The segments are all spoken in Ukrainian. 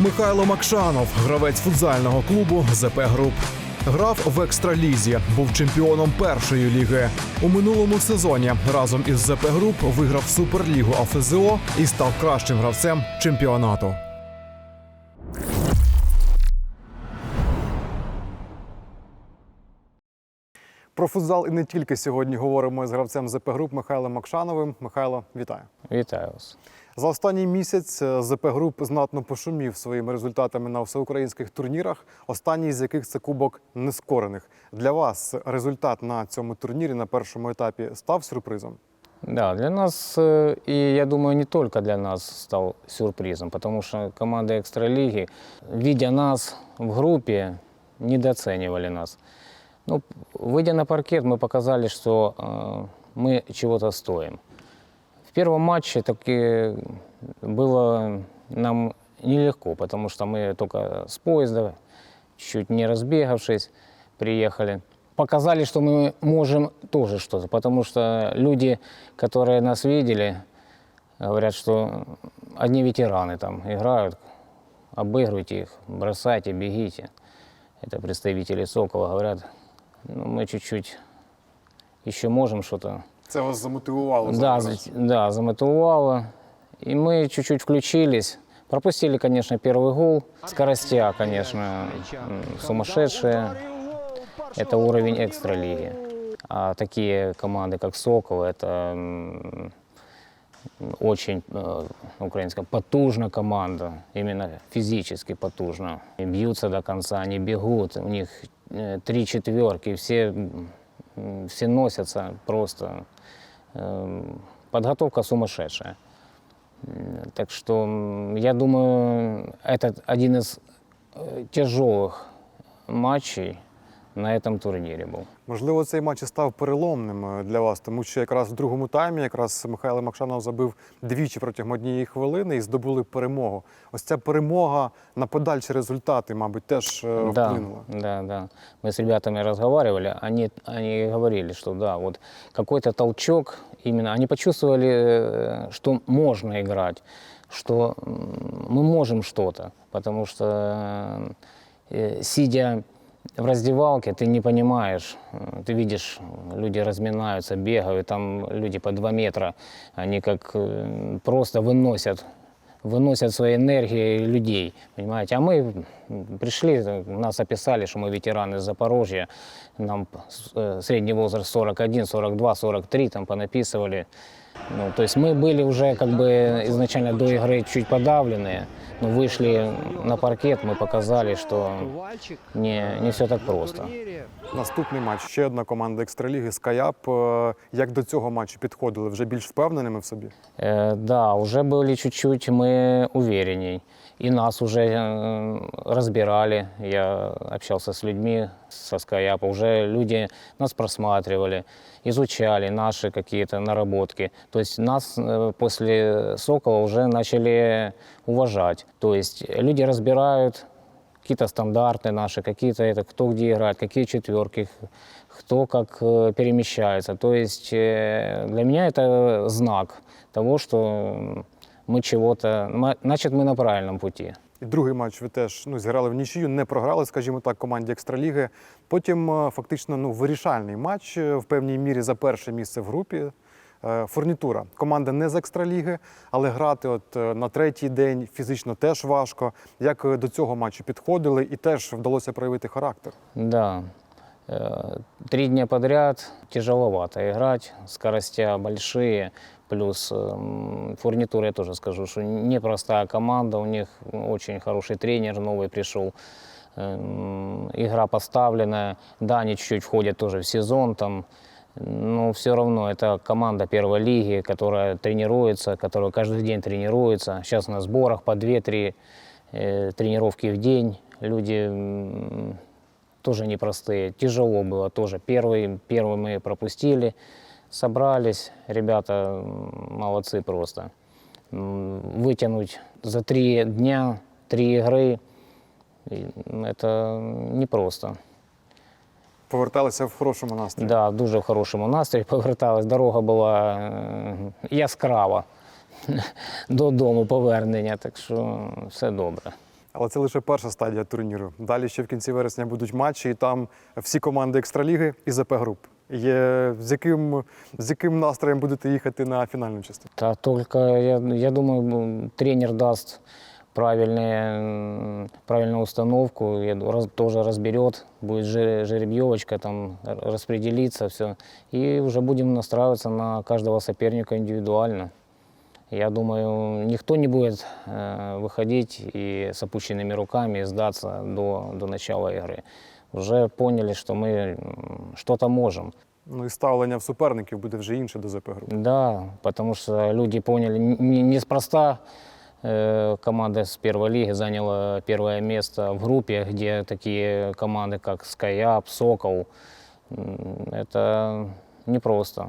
Михайло Макшанов, гравець футзального клубу ЗП Груп. Грав в екстралізі, був чемпіоном першої ліги. У минулому сезоні разом із ЗП Груп виграв суперлігу АФЗО і став кращим гравцем чемпіонату. Про футзал і не тільки сьогодні говоримо з гравцем ЗП Груп Михайлом Макшановим. Михайло, вітаю. Вітаю вас. За останній місяць е, ЗП Груп знатно пошумів своїми результатами на всеукраїнських турнірах, останній з яких це кубок нескорених. Для вас результат на цьому турнірі на першому етапі став сюрпризом. Да, для нас, э, и я думаю, не только для нас стал сюрпризом, потому что команды экстралиги, видя нас в группе, недооценивали нас. Ну, выйдя на паркет, мы показали, что э, мы чего-то стоим. В первом матче таки было нам нелегко, потому что мы только с поезда, чуть не разбегавшись, приехали. Показали, что мы можем тоже что-то, потому что люди, которые нас видели, говорят, что одни ветераны там играют, обыгрывайте их, бросайте, бегите. Это представители Сокола говорят, ну, мы чуть-чуть еще можем что-то Це вас замотивувало. да, за- да, замотивовало. И мы чуть-чуть включились. Пропустили, конечно, первый гол. Скоростя, конечно, м, сумасшедшие. Это уровень экстралиги. А такие команды, как Сокол, это м, очень э, на украинском потужна команда, именно физически потужна. И бьются до конца, они бегут, у них э, три четверки, все, м, все носятся просто. Эм, Подготовка сумасшедшая. М, Так что м, я думаю, это один из э, тяжелых матчей на этом турнире был. Можливо, цей матч і став переломним е, для вас, тому що якраз в другому таймі якраз Михайло Макшанов забив двічі протягом однієї хвилини і здобули перемогу. Ось ця перемога на подальші результати, мабуть, теж е, Да, вплинула. да, да. Мы с ребятами разговаривали, они, они говорили, что да, вот какой-то толчок именно, они почувствовали, э, что можно играть, что м, мы можем что-то, потому что э, сидя в раздевалке, ты не понимаешь, э, ты видишь, люди разминаются, бегают, там люди по два метра, они как э, просто выносят выносят своей энергией людей, понимаете. А мы м, пришли, нас описали, что мы ветераны из Запорожья, нам э, средний возраст 41, 42, 43, там понаписывали. Ну, то есть мы были уже как бы изначально до игры чуть подавленные, но вышли на паркет, мы показали, что не, не все так просто. Наступний матч ще одна команда екстраліги Скаяп. Е, Як до цього матчу підходили? Вже більш впевненими в собі? Э, да, уже были чуть-чуть мы уверенней. И нас уже э, разбирали. Я общался с людьми со Скаяпа. Уже люди нас просматривали, изучали наши какие-то наработки. То есть нас э, после Сокола уже начали уважать. То есть люди разбирают какие-то стандарты наши, какие-то это, кто где играет, какие четверки, кто как э, перемещается. То есть э, для меня это знак того, что мы чего-то, ма- значит, мы на правильном пути. І другий матч ви теж ну, зіграли в нічию, не програли, скажімо так, команді екстраліги. Потім е, фактично ну, вирішальний матч е, в певній мірі за перше місце в групі. Е, Фурнітура. Команда не з екстраліги, але грати от е, на третій день фізично теж важко. Як е, до цього матчу підходили і теж вдалося проявити характер. Да. Э, Три дня подряд тяжеловато играть, скоростя большие, плюс эм, фурнитура, я тоже скажу, что непростая команда, у них очень хороший тренер новый пришел, Эм, игра поставленная, да, они чуть-чуть входят тоже в сезон, там, но все равно это команда первой лиги, которая тренируется, которая каждый день тренируется. Сейчас на сборах по 2-3 э, тренировки в день. Люди тоже непростые. Тяжело было тоже. Первый, первый мы пропустили, собрались. Ребята молодцы просто. Вытянуть за три дня, три игры, это непросто. Поверталися в хорошому настрої. Да, в хорошому настрої поверталась. Дорога була е, яскрава додому повернення, так що все добре. Але це лише перша стадія турніру. Далі ще в кінці вересня будуть матчі, і там всі команди екстраліги і ЗП груп. Є з яким з яким настроєм будете їхати на фінальну частину? Да, только я, я думаю, тренер даст правильные, м, правильную установку, я ду- раз- тоже разберет, будет жер- жеребьевочка, там р- распределиться все. И уже будем настраиваться на каждого соперника индивидуально. Я думаю, никто не будет э, выходить и с опущенными руками и сдаться до, до начала игры. Уже поняли, что мы м, что-то можем. Ну і ставлення в суперників буде вже інше до ЗП груп. Да, потому что люди поняли, н- не- неспроста э, команда с первой лиги заняла первое место в группе, где такие команды, как Скайап, Сокол. М, Это непросто.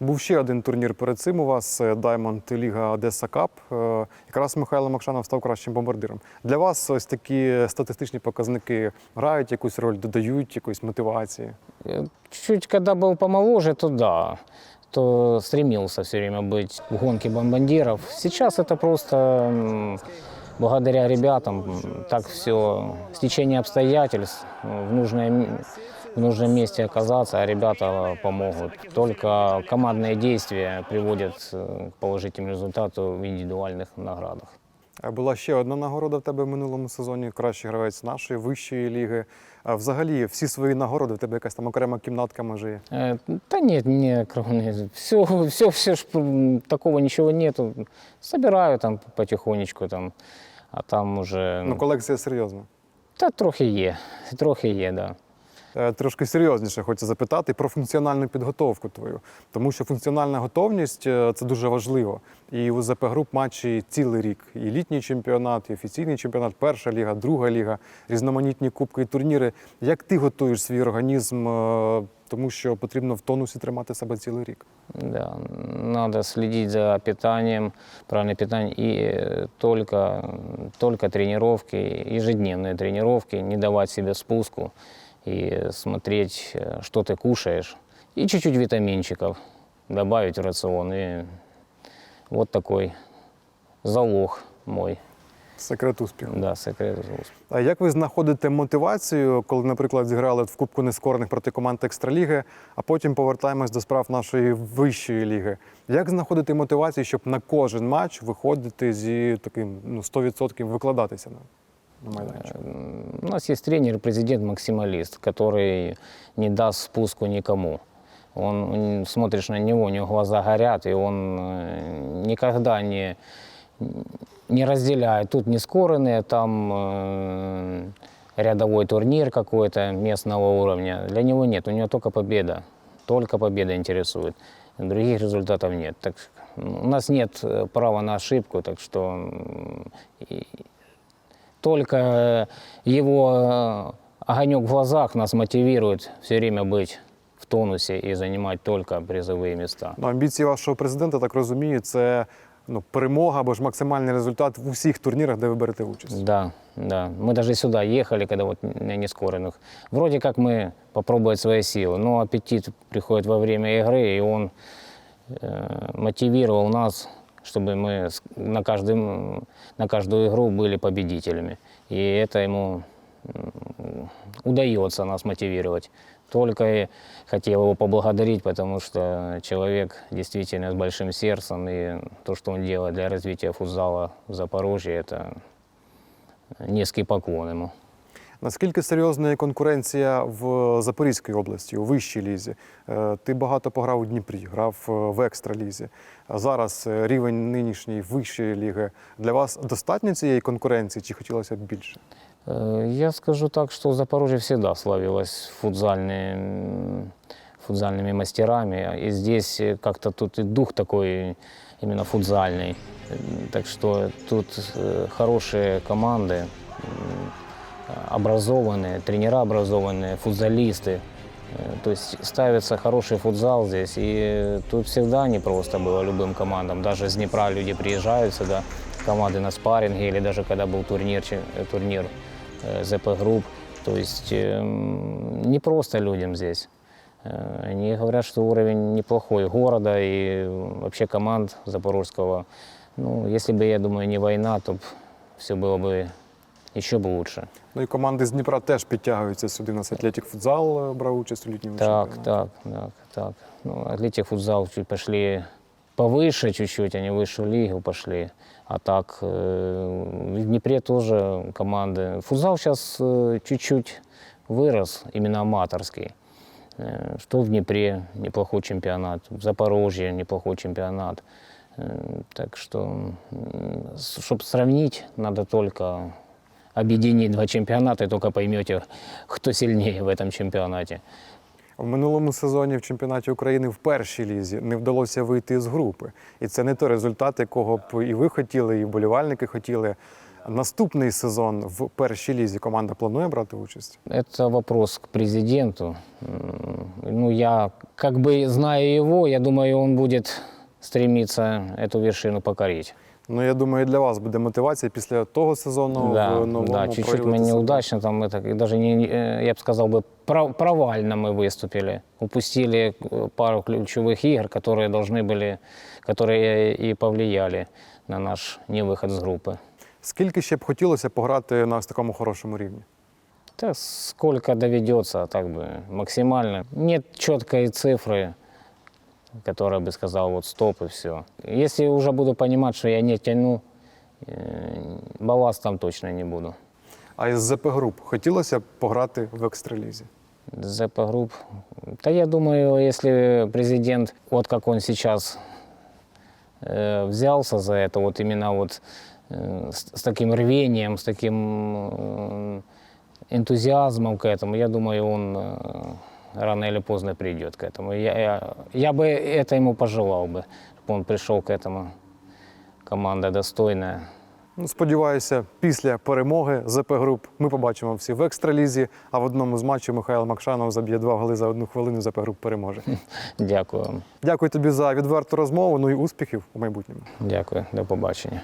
Був ще один турнір перед цим у вас е, Diamond Ліга Одеса Кап. Е, Якраз Михайло Макшанов став кращим бомбардиром. Для вас ось такі статистичні показники грають якусь роль, додають якоїсь мотивації. Э, Чуть-чуть, когда был помоложе, то да, то стремился все время быть в гонке бомбардиров. Сейчас это просто м, благодаря ребятам м, так все, стечение обстоятельств, э, в, нужное, м- в нужном месте оказаться, а ребята помогут. Только командные действия приводят э, к положительному результату в индивидуальных наградах. Е, Була ще одна нагорода в тебе в минулому сезоні кращий гравець нашої вищої ліги. А взагалі, всі свої нагороди, в тебе якась там окрема кімнатка може є. Э, нет, не, кроме все, все, все, ж, такого ничего нету. Собираю там потихонечку там, а там уже, Ну, колекція серйозна. та трохи є, трохи є, да. Е, Трошки серйозніше хочу запитати про функціональну підготовку твою, тому що функціональна готовність е, це дуже важливо. І у ЗП груп матчі цілий рік. І літній чемпіонат, і офіційний чемпіонат, перша ліга, друга ліга, різноманітні кубки і турніри. Як ти готуєш свій організм, е, тому що потрібно в тонусі тримати себе цілий рік? Да, надо следить за питанием, правильное питание и только, только тренировки, ежедневные тренировки, не давать себе спуску и смотреть, э, что ты кушаешь. И чуть-чуть витаминчиков добавить в рацион. И вот такой залог мой, Секрет успіху. да, секрет успеха. А як ви знаходите мотивацію, коли, наприклад, зіграли в Кубку нескорених проти команд Екстраліги, а потім повертаємось до справ нашої вищої ліги? Як знаходити мотивацію, щоб на кожен матч виходити зі таким ну, 100% викладатися на, на? М, У нас есть тренер, президент-максималист, который не даст спуску никому. Он, смотришь на него, у него глаза горят, и он э, никогда не, не разделяет. Тут не скоренные, там э, рядовой турнир какой-то местного уровня. Для него нет, у него только победа. Только победа интересует. Других результатов нет. Так, у нас нет э, права на ошибку, так что только э, его э, огонек в глазах нас мотивирует все время быть в тонусе и занимать только призовые места. Ну, амбіції вашого президента, так розумію, це ну, перемога або ж максимальний результат в усіх турнірах, де ви берете участь. Да, да. Мы даже сюда ехали, когда вот на нескоренных. Вроде как мы попробовать свои силы, но аппетит приходит во время игры, и он э, мотивировал нас, чтобы мы на, каждым, на каждую игру были победителями. И это ему удается нас мотивировать. Только хотел его поблагодарить, потому что человек действительно с большим сердцем, и то, что он делает для развития футзала в Запорожье, это низкий поклон ему. Наскільки серйозна є конкуренція в Запорізькій області, у вищій лізі? Е, Ти багато пограв у Дніпрі, грав е, в екстралізі. А зараз е, рівень нинішньої вищої ліги. Для вас достатньо цієї конкуренції чи хотілося б більше? Э, Я скажу так, что Запорожье всегда славилось футзальным, футзальными мастерами. И здесь э, как-то тут и дух такой именно футзальный. М, Так что тут э, хорошие команды, м, образованные, тренера образованные, футзалисты. Э, То есть ставится хороший футзал здесь, и тут всегда непросто было любым командам. Даже с Днепра люди приезжают сюда, команды на спарринге, или даже когда был турнир, чем- э, турнир э, ЗП групп. То есть эм, не просто людям здесь. Э, Они говорят, что уровень неплохой города и э, вообще команд Запорожского. Ну, если бы, я думаю, не война, то все было бы еще бы лучше. Ну і команди з Дніпра теж підтягуються сюди. У нас Атлетік Футзал е, брав участь у літньому Так, чемпіонаті. так, так, так. Ну, Атлетик футзал чуть пошли повыше чуть-чуть, они в высшую лигу пошли. А так, э, в Днепре тоже команды. Футзал сейчас э, чуть-чуть вырос, именно аматорский. Э, Что в Днепре неплохой чемпионат, в Запорожье неплохой чемпионат. Э, Так что, чтобы сравнить, надо только объединить два чемпионата, и только поймете, кто сильнее в этом чемпионате. В минулому сезоні в чемпіонаті України в першій лізі не вдалося вийти з групи. І це не той результат, якого б і ви хотіли, і вболівальники хотіли. Наступний сезон в першій лізі команда планує брати участь. Это вопрос к президенту. М, Ну, я как бы знаю его, я думаю, он будет стремиться эту вершину покорить. Ну я думаю, і для вас буде мотивація після того сезону да, в новому да, чуть-чуть мы проявити себе. неудачно, там это, и даже не, э, я бы сказал бы, пров- провально мы выступили. Упустили э, пару ключевых игр, которые должны были, которые и повлияли на наш невыход с группы. Скільки ще б хотілося пограти на ось такому хорошому рівні? Да сколько доведется, так бы максимально. Нет четкой цифры, которая бы сказала вот стоп и все. Если уже буду понимать, что я не тяну, э, балласт там точно не буду. А із ЗП груп хотілося б пограти в екстралізі? ЗП групп. Да я думаю, если президент, вот как он сейчас э, взялся за это, вот именно вот э, с, с таким рвением, с таким э, энтузиазмом к этому, я думаю, он э, рано или поздно придет к этому. Я, я, я бы это ему пожелал бы, чтобы он пришел к этому. Команда достойная. Ну, сподіваюся, після перемоги ЗП груп ми побачимо всі в екстралізі. А в одному з матчів Михайло Макшанов заб'є два голи за одну хвилину. ЗП груп переможе. Дякую вам. Дякую тобі за відверту розмову. Ну і успіхів у майбутньому. Дякую. До побачення.